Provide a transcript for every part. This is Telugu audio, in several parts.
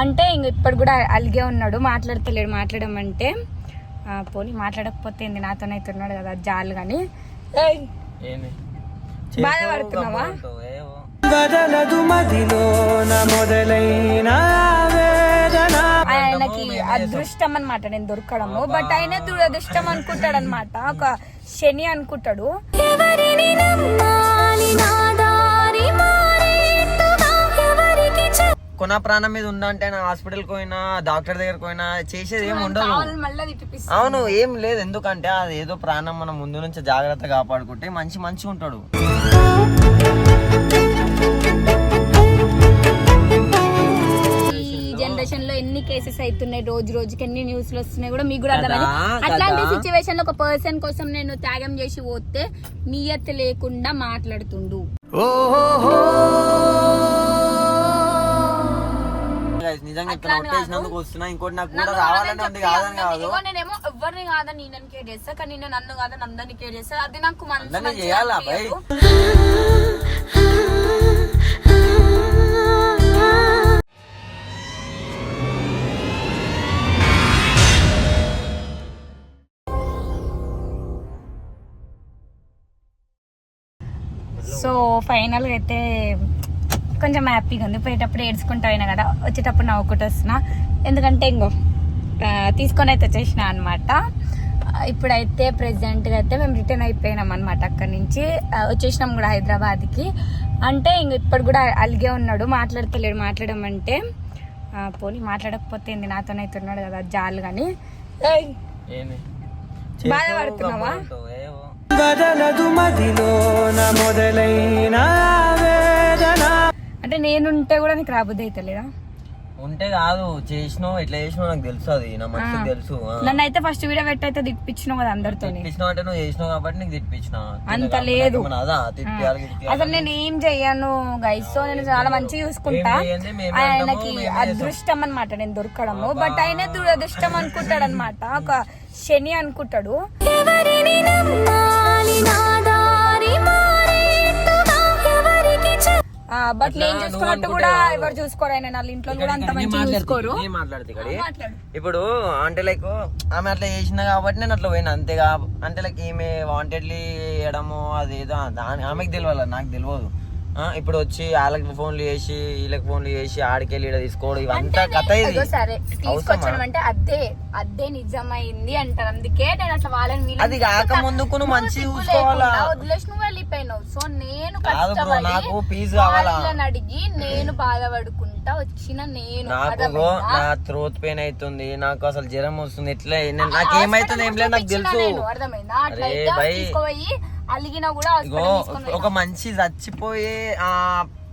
అంటే ఇంక ఇప్పుడు కూడా అలిగే ఉన్నాడు. మాట్లాడతలేడు. మాట్లాడమంటే పోనీ మాట్లాడకపోతే ఏంది? నాతోనైతే ఉన్నాడు కదా జాలు కానీ ఏంది? బాధపడుతున్నావా? ఏవో. బదలదు మదిలోన మొదలైన వేదన. ఆయనకి అదృష్టం అన్నమాట నేను దొరకడము. బట్ ఆయన దురదృష్టం అనుకుంటాడు అనమాట ఒక శని అనుకుంటాడు. ఎవరిని నమ్మాలి నా కొన ప్రాణం మీద ఉందంటే ఆయన హాస్పిటల్కి పోయినా డాక్టర్ దగ్గరికి పోయినా చేసేది ఏం ఉండదు. అవును ఏం లేదు. ఎందుకంటే అది ఏదో ప్రాణం మనం ముందు నుంచి జాగ్రత్త కాపాడుకుంటే మంచి మంచిగా ఉంటాడు. ఈ జనరేషన్లో ఎన్ని కేసెస్ అవుతున్నాయి రోజు రోజుకి ఎన్ని న్యూస్లో వస్తున్నాయి కూడా మీకు కూడా అర్థమైంది. అట్లాంటి సిచ్యువేషన్లో ఒక పర్సన్ కోసం నేను త్యాగం చేసి పోతే నియత్ లేకుండా మాట్లాడుతుండు. Guys, నిజంగా ఇక్కడ ఒట్టేసినందుకు వస్తున్నా ఇంకోటి నాకు కూడా రావాలని ఉంది కాదని కాదు. నేనేమో ఎవరిని కాదని నేను కేర్ చేస్తా కానీ నేను నన్ను కాదని అందరిని కేర్ చేస్తా. అది నాకు మంచి అందరినీ మంచిగా చేయాలా అనిపించదు. సో ఫైనల్గా అయితే కొంచెం హ్యాపీగా ఉంది. పోయేటప్పుడు ఏడ్చుకుంటా అయినా కదా వచ్చేటప్పుడు నవ్వుకుంటూ వస్తున్నా. ఎందుకంటే ఇంకో తీసుకొని అయితే వచ్చేసిన అనమాట ఇప్పుడైతే ప్రెసెంట్గా అయితే మేము రిటర్న్ అయిపోయినాం అనమాట అక్కడి నుంచి. వచ్చేసినాం కూడా హైదరాబాద్కి. అంటే ఇంక ఇప్పుడు కూడా అలిగే ఉన్నాడు మాట్లాడతలేడు. మాట్లాడమంటే పోనీ మాట్లాడకపోతే ఏంది? నాతోనైతే ఉన్నాడు కదా జాలు కానీ ఏంది? బాధపడుతున్నావా? మదిలోన అంటే నేనుంటే కూడా నీకు రాబుద్ది అవుతలేదా ఉంటే కాదు చేసినావు ఎట్లా చేసినావు నాకు తెలుసు అది నా మనసుకు తెలుసు. నన్ను అయితే ఫస్ట్ వీడియో పెట్టయితే తిప్పించినావు కదా అందరితో తిప్పించినావు అంటే నువ్వు చేసినావు కాబట్టి నీకు తిప్పించిన అంత లేదు. అసలు నేను ఏం చెయ్యను గైస్ సో నేను చాలా మంచిగా చూసుకుంటా. ఆయనకి అదృష్టం అన్నమాట. నేను దొరకడము. బట్ ఆయన దురదృష్టం అనుకుంటాడు అనమాట ఒక శని అనుకుంటాడు. ఎవరిని నమ్మాలి నా బట్ నేను చూసుకున్నట్టు కూడా ఎవరు చూసుకోరు ఆయన వాళ్ళ ఇంట్లో కూడా అంత మంచిగా మాట్లాడుతా, చూసుకోరు. ఇప్పుడు అంటే లైక్ ఆమె అట్లా చేసిన కాబట్టి నేను అట్లా పోయినా అంతేగా. అంటే లైక్ ఈమె వాంటెడ్లీ చేయడము అదేదో దాని ఆమెకి తెలియాలి నాకు తెలియదు. ఆ, ఇప్పుడు వచ్చి వాళ్ళకి ఫోన్లు చేసి వీళ్ళకి ఫోన్లు చేసి ఆడికెళ్ళి ఈడ తీసుకోవడం ఇవంతా కథ ఇది. ఏదో సరే. అంటే అదే అదే నిజమైంది అంటారు. అందుకే నేను అట్లా వాళ్ళని అది కాక. ముందుకు నువ్వు సిగ్గు చూసుకోవాలా? వదిలేసి నువ్వు వెళ్ళిపోయినావు సో నేను కాదు బ్రో, నాకు peace కావాలా? వాళ్ళని అడిగి నేను బాధపడుకుంటా వచ్చిన నేను నాకు అర్థమైందా? నా త్రోత్ పెయిన్ అవుతుంది నాకు అసలు జ్వరం వస్తుంది. ఎట్లా నేను- నాకు ఏమైతుంది ఏం లేదు నాకు చూపించినా తెలుసు. నేను, అర్థమైందా? అట్లా అరే అయితే భయ్. తీసుకోపోయి అలిగినా కూడా ఇగో హాస్పిటల్ తీసుకొని ఒక మనిషి చచ్చిపోయి ఆ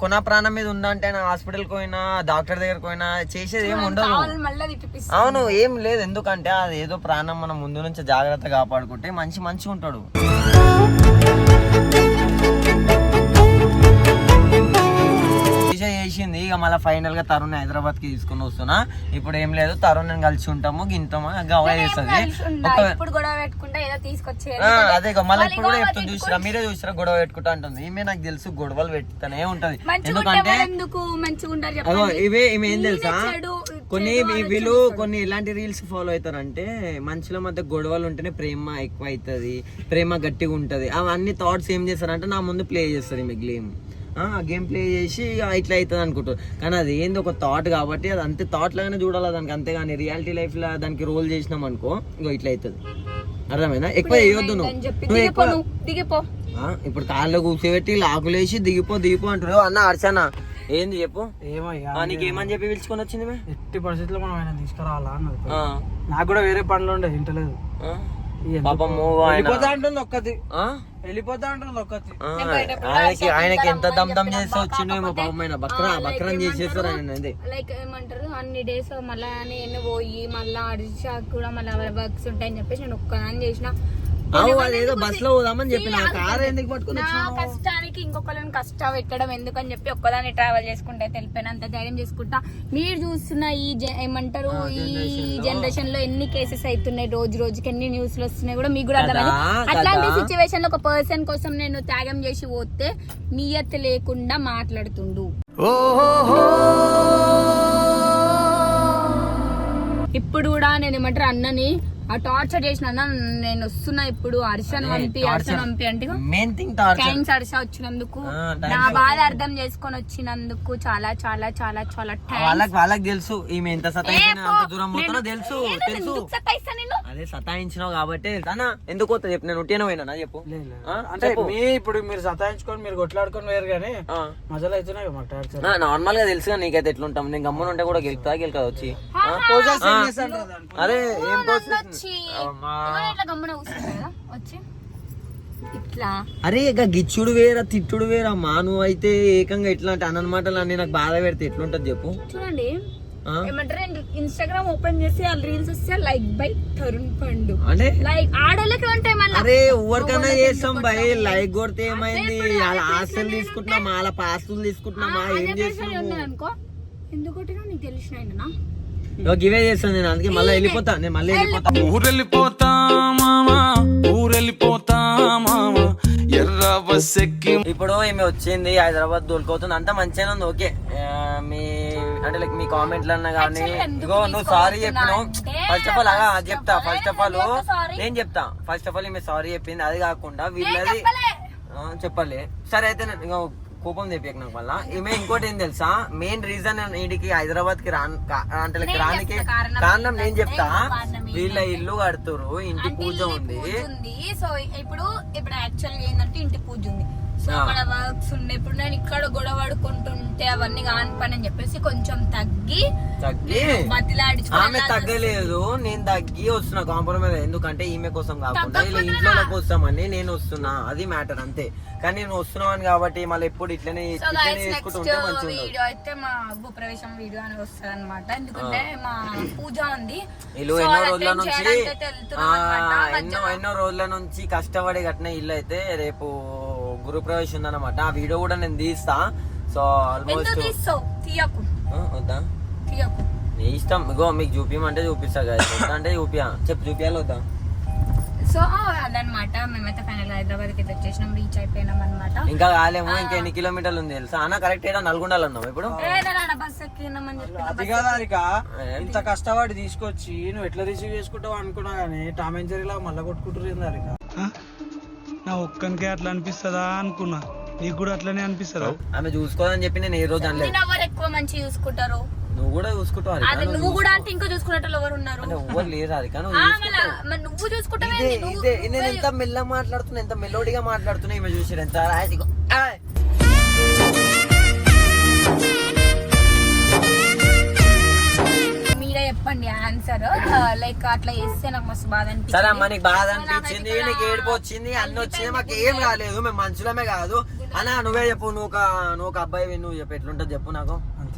కొన ప్రాణం మీద ఉందంటే ఆయన హాస్పిటల్కి పోయినా డాక్టర్ దగ్గరికి పోయినా చేసేది ఏం ఉండదు. కావాలి మళ్ళీ తిప్పిస్తా అవును ఏం లేదు. ఎందుకంటే అది ఏదో ప్రాణం మనం ముందు నుంచి జాగ్రత్త కాపాడుకుంటే మంచి మంచిగా ఉంటాడు. దిశ చేసింది. ఇక మళ్ళీ ఫైనల్గా తరుణ్ హైదరాబాద్కి తీసుకుని వస్తున్నా. ఇప్పుడు ఏం లేదు తరుణ్ నేను కలిసి ఉంటాము గింతము గవ చేస్తుంది. అదే మళ్ళీ ఇప్పుడు కూడా చెప్తుంది చూసిరా? మీరే చూసిరా గొడవ పెట్టుకుంటా అంటుంది. ఈమె నాకు తెలుసు గొడవలు పెట్టుతానే ఉంటది. మంచిగా ఉంటే ఎందుకంటే మంచిగా ఇవే ఈమె ఏం తెలుసా? కొన్ని వీళ్ళు కొన్ని ఎలాంటి రీల్స్ ఫాలో అవుతారంటే మనుషుల మధ్య గొడవలు ఉంటేనే ప్రేమ ఎక్కువ అవుతుంది ప్రేమ గట్టిగా ఉంటది. అవన్నీ థాట్స్ ఏం చేస్తారంటే నా ముందు ప్లే చేస్తారు ఈమె గేమ్ గేమ్ ప్లే చేసి ఇక ఇట్లా అవుతుంది అనుకుంటారు. కానీ అది ఏంది ఒక థాట్ కాబట్టి అది అంతే థాట్ లాగానే చూడాలి దానికి. అంతేగాని రియాలిటీ లైఫ్లో దానికి రోల్ చేసినాం అనుకో ఇగో ఇట్లా అవుతుంది అర్థమైనా ఎక్కువ చేయొద్దు నువ్వు. ఎక్కువ దిగిపో. ఆ, ఇప్పుడు కాళ్ళు కూర్చోబెట్టి లాకులేసి దిగిపో దిగిపో అంటారు అన్న అర్చన ఏంది చెప్పు. నీకేమని చెప్పి పిలుచుకొని వచ్చింది మే? ఎట్టి పరిస్థితుల్లో మనం ఆయన తీసుకురావాలా అన్నది. నాకు కూడా వేరే పనులు ఉండే ఇంటలేదు ఆ. పాపం మూవ్ ఆయన. వెళ్ళిపోతా అంటుంది ఒక్కటి ఆ? వెళ్ళిపోతా అంటుంది ఆ, ఆయనకి ఆయనకి ఎంత దమ్ దమ్ చేస్తే వచ్చిండేమో పాపం ఆయన. బక్రా బక్రం చేసేస్తారు ఆయన అదే లైక్ ఏమంటారు? అన్ని డేస్ మళ్ళా నేను పోయి మళ్ళా అరిషాక్ కూడా మళ్ళీ వర్క్స్ ఉంటాయని చెప్పేసి నేను ఒక్కదాన్ని చేసిన. అదేదో బస్లో పోదామని కార్ ఎందుకు పట్టుకుని నా కష్టానికి ఇంకొకరిని కష్టం పెట్టడం ఎందుకని చెప్పి ఒక్కదాన్ని ట్రావెల్ చేసుకుంటే తెలిపోయినంత ధైర్యం చేసుకుంటా. మీరు చూస్తున్న ఈ జ- ఏమంటారు? ఈ జనరేషన్లో. ఎన్ని కేసెస్ అవుతున్నాయి రోజు రోజుకి? ఎన్ని న్యూస్లో వస్తున్నాయి కూడా మీకు కూడా అర్థమైంది. అట్లాంటి. సిచ్యువేషన్లో ఒక పర్సన్ కోసం నేను త్యాగం చేసి పోతే నియత్ లేకుండా మాట్లాడుతుండు. ఇప్పుడు కూడా నేను ఏమంటారు? అన్నని ఆ టార్చర్ చేసిన నేను వస్తున్నా ఇప్పుడు. హర్షను పంపి హర్షను పంపి అంటే main thing torture thanks Harsha వచ్చినందుకు. నా బాధ అర్థం చేసుకొని వచ్చినందుకు చాలా చాలా చాలా చాలా వాళ్ళకి వాళ్ళకి తెలుసు ఈమె ఎంత సతాయించిన అంత దూరం పోతున్నా తెలుసు తెలుసు. అదే సతాయించినావు కాబట్టి అన్నా ఎందుకు పోతా చెప్పు నేను ఉట్టిన పోయినా చెప్పు. అంటే. మీ ఇప్పుడు మీరు సతాయించుకొని మీరు కొట్లాడుకొని వేరు కానీ. మజలు అవుతున్నాయి మాకు టార్చర్ నార్మల్గా తెలుసుగా నీకైతే ఎట్లుంటాం. నేను గమ్మున ఉంటే కూడా గెలుపుతా గెలుకా వచ్చి. అరే ఏం పోస్ట్ వచ్చి ఇట్లా గమ్మున కదా వచ్చి. ఇట్లా. అరే ఇక గిచ్చుడు వేరా తిట్టుడు వేరా మా నువ్వు అయితే ఏకంగా ఇట్లాంటి అన్న మాటలు అన్ని నాకు బాధ పెడితే ఎట్లుంటది చెప్పు. చూడండి? ఏమంటారు ఇన్స్టాగ్రామ్ ఓపెన్ చేసి ఆ రీల్స్ వస్తే లైక్ బై తరుణ్ పండు అంటే? లైక్ ఆడోళ్ళకి ఉంటాయి మళ్ళీ అరే ఎవరికన్నా చేస్తాం భయ్ లైక్ కొడితే ఏమైంది? వాళ్ళ ఆస్తులు తీసుకుంటున్నామా వాళ్ళ పాస్తులు తీసుకుంటున్నామా ఏం చేస్తున్నాము అనుకో. ఎందుకు నీకు తెలిసిన ఇవే చేస్తాను నేను అందుకే మళ్ళీ వెళ్ళిపోతా నేను మళ్ళీ వెళ్ళిపోతా. ఊరెళ్ళిపోతా మామా ఊరెళ్ళిపోతా మామా ఎర్ర బస్ ఎక్కి ఇప్పుడు ఈమె వచ్చింది హైదరాబాద్ దొరికిపోతుంది అంతా మంచిగానే ఉంది ఓకే. మీ అంటే లైక్ మీ కామెంట్లు అన్నా కానీ ఇగో నువ్వు సారీ చెప్పినావు. ఫస్ట్ ఆఫ్ ఆల్ అగా first చెప్తా ఫస్ట్ ఆఫ్ ఆల్ నేను చెప్తా ఫస్ట్ ఆఫ్ ఆల్ ఈమె సారీ చెప్పింది అది కాకుండా వీళ్ళది చెప్పలే. ఆ, చెప్పలే. సరే అయితే నేను కోపం నాకు మళ్ళా. ఈమె ఇంకోటి ఏం తెలుసా? మెయిన్ రీజన్ వీడికి హైదరాబాద్కి రాన్ కా- అంటే like నేను రానికి కారణం నేను చెప్తా. వీళ్ళ ఇల్లు కడుతురు ఇంటి పూజ ఉంది. సో ఇప్పుడు ఇప్పుడు యాక్చువల్ ఏంటంటే ఇంటి పూజ సో. అక్కడ వర్క్స్ ఉండే ఇప్పుడు నేను ఇక్కడ గొడవ పడుకుంటుంటే అవన్నీ కాని పని అని చెప్పేసి కొంచెం తగ్గి తగ్గి? ఆమె తగ్గలేదు. నేను తగ్గి వస్తున్నా కాంప్రమైజ్ ఎందుకంటే ఈమె కోసం కాకుండా ఇలా ఇంట్లో అని నేను వస్తున్నా. అది మ్యాటర్ అంతే. కానీ నేను వస్తున్నాను కాబట్టి మళ్ళీ ఎప్పుడు ఇట్లనే సో ఇట్లనే గైస్ చేసుకుంటూ నెక్స్ట్ ఉంటే మంచిగా ఉండదు. వీడియో అయితే మా భూప్రవేశం వీడియో అని వస్తుంది అనమాట ఎందుకంటే మా పూజ ఉంది. So ఎన్నో రోజుల నుంచి. ఎన్నో ఎన్నో రోజుల నుంచి కష్టపడి కట్టిన ఇల్లు అయితే రేపు గృహప్రవేశం ఉందన్నమాట ఆ వీడియో కూడా నేను తీస్తా. సో ఆల్మోస్ట్ తీయకు. వద్దా? తీయకు. నీ ఇష్టం. ఇగో మీకు చూపించమంటే చూపిస్తా కదా అంటే చూపియా. చెప్పు చూపియాలి వద్దా? సో అదనమాట మేమైతే ఫైనల్ హైదరాబాద్కి వచ్చేసినాం. రీచ్ అయిపోయినాం అనమాట ఇంకా కాలేము ఇంకా ఎన్ని కిలోమీటర్లు ఉంది తెలుసా? అన్న కరెక్ట్ ఏడా? నల్గొండలో ఉన్నావు ఇప్పుడు? బస్ ఎక్కినామని ఇంత కష్టపడి తీసుకొచ్చి నువ్వు ఎట్లా రిసీవ్ చేసుకుంటావు అనుకున్నా గానీ టామ్ లాగా మళ్ళీ కొట్టుకుంటున్నారు హారిక నా ఒక్కనికే అట్లా అనిపిస్తుందా అనుకున్నా. నీకు కూడా అట్లనే అనిపిస్తుందా? ఆమె చూసుకోదని చెప్పి నేను ఏ రోజు అనలేదు. ఎవరు ఎక్కువ మంచి చూసుకుంటారు? నువ్వు కూడా చూసుకుంటావు. అదే నువ్వు కూడా అంటే ఇంకా చూసుకునేటోళ్ళు ఎవరు ఉన్నారు? ఎవరు లేరు. మళ్ళా- మరి నువ్వు చూసుకుంటావే ఇదే నువ్వు- ఇదే నేను ఎంత మెల్ల మాట్లాడుతున్నా ఎంత మెలోడీగా మాట్లాడుతున్నా ఈమె చూసి ఎంత? చెప్పండి ఆన్సర్ లైక్ అట్లా చేస్తే నాకు మస్తు బాధ అనిపించింది. సరే అమ్మ నీకు బాధ అనిపించింది నీకు ఏడుపు వచ్చింది అన్ని వచ్చింది మాకు ఏం కాలేదు మేము మనుషులమే కాదు. అన్న నువ్వే చెప్పు నువ్వు ఒక నువ్వు ఒక అబ్బాయి నువ్వు చెప్పు ఎట్లుంటది చెప్పు నాకు.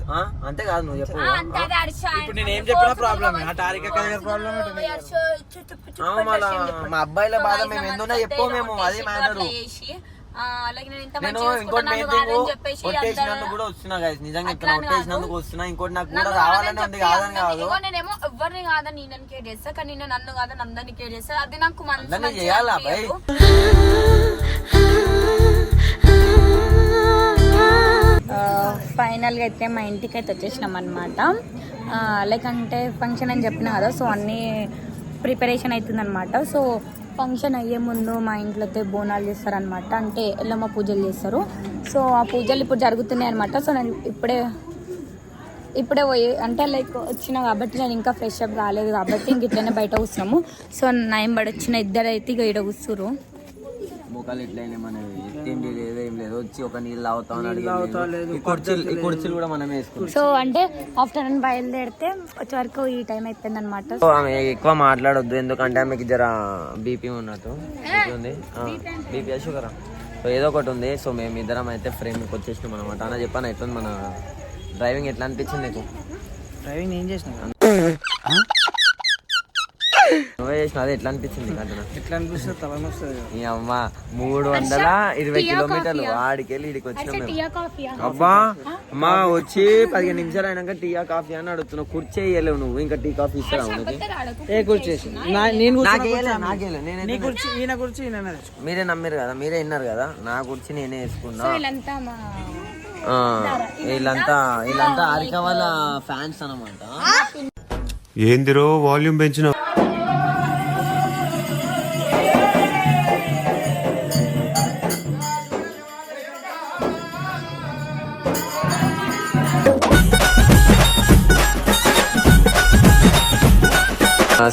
ఆ? అంతే కాదు నువ్వు చెప్పు. ఇప్పుడు నేను ఏం చెప్పినా ప్రాబ్లమే ఆ టారిక కలిగే ప్రాబ్లం హర్ష చుట్టూ చుట్టూ ఆ, మళ్ళా పెట్టేసింది. మా అబ్బాయిల బాధ మేము నన్ను చెప్పు మేము అది మ్యాటర్. నేను ఇంకోటి మెయిన్ థింగ్ కొట్టేసినందుకు అందరూ- కూడా వస్తున్నా గైస్ నిజంగా అట్లా చెప్తున్నా అని కొట్టేసినందుకు కాదు. వస్తున్నా. ఇంకోటి నాకు కూడా నన్ను రావాలని కాదని ఉంది చెప్పి కాదని అందరినీ- కాదు. ఇగో నేనేమో ఎవరిని కాదని నేను కేర్ చేస్తా కానీ నేను నన్ను కాదని అందరినీ కేర్ చేస్తా. అది నాకు చేయాలా. ఫైనల్గా అయితే మా ఇంటికి అయితే వచ్చేసినాం అనమాట లైక్ అంటే ఫంక్షన్ అని చెప్పిన కదా సో అన్నీ ప్రిపరేషన్ అవుతుందన్నమాట. సో ఫంక్షన్ అయ్యే ముందు మా ఇంట్లో అయితే బోనాలు చేస్తారనమాట అంటే ఎల్లమ్మ పూజలు చేస్తారు. సో ఆ పూజలు ఇప్పుడు జరుగుతున్నాయి అనమాట సో నేను ఇప్పుడే ఇప్పుడే పోయి అంటే లైక్ వచ్చిన కాబట్టి నేను ఇంకా ఫ్రెష్ అప్ కాలేదు కాబట్టి ఇంక ఇట్లనే బయట కూర్చున్నాము. సో నయం పడి వచ్చిన ఇద్దరు అయితే ఇక ఇడ కూర్చురు ముఖాలు ఎట్లయినా మనవి? తిండి లేదు ఏం లేదు. వచ్చి ఒక నీళ్ళు తాగుతాం ఈ కుర్చీలు ఈ కుర్చీలు కూడా మనం వేసుకుంటాం. సో అంటే ఆఫ్టర్నూన్ బయలుదేరితే వచ్చే వరకు ఈ టైం అయిపోయింది అనమాట ఆమె ఎక్కువ మాట్లాడొద్దు ఎందుకంటే ఆమెకి జర బీపీ ఉన్నట్టు. బీపీ ఉంది. BP sugar? సో ఏదో ఒకటి ఉంది. సో మేము ఇద్దరం అయితే ఫ్రేమ్కి వచ్చేసినాం అనమాట అన్న చెప్పాను ఎట్లుంది మన డ్రైవింగ్ ఎట్లా అనిపించింది నీకు? డ్రైవింగ్ ఏం చేసిన నువ్వే చేసిన అదే ఎట్లా అనిపించింది ఎట్లా అనిపిస్తుంది? తలనొస్తుంది ఈ అమ్మ మూడు వందల ఇరవై కిలోమీటర్లు ఆడికి వెళ్ళి ఇడికి వచ్చినాం అబ్బా అమ్మా వచ్చి పదిహేను నిమిషాలు అయినాక టీయా కాఫీ అని అడుగుతున్నావు. కుర్చీ వేయలేవు నువ్వు ఇంకా టీ కాఫీ మనకి ఏ నేను నీ నేనే కుర్చీ ఈయన కుర్చీ ఈయన తెచ్చుకో మీరే నమ్మారు కదా మీరే విన్నారు కదా? నా కుర్చీ నేనే వేసుకున్నా. వీళ్ళంతా మా ఆ, వీళ్ళంతా హారిక వాళ్ళ ఫ్యాన్స్ అనమాట ఏందిరో వాల్యూమ్ పెంచిన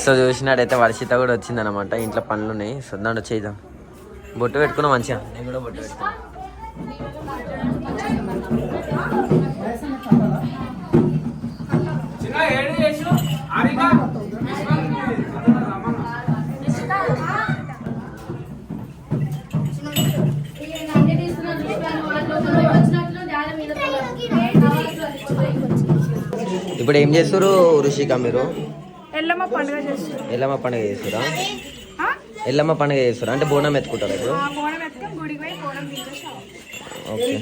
సో చూసినట్టయితే వర్షిత కూడా వచ్చింది అనమాట ఇంట్లో పనులు ఉన్నాయి సో దాంట్లో చేద్దాం. బొట్టు పెట్టుకున్నా మంచిగా. నేను కూడా బొట్టు పెట్టుకున్నా. ఇప్పుడు ఏం చేస్తారు ఋషిక మీరు? ఎల్లమ్మ పండుగ చేస్తారు ఎల్లమ్మ పండుగ చేస్తారా ఎల్లమ్మ పండుగ చేస్తారా అంటే బోనం ఎత్తుకుంటారా ఇప్పుడు? బోనం ఎత్తుకొని గుడికి పోయి బోనం తీసేసి ఓకే.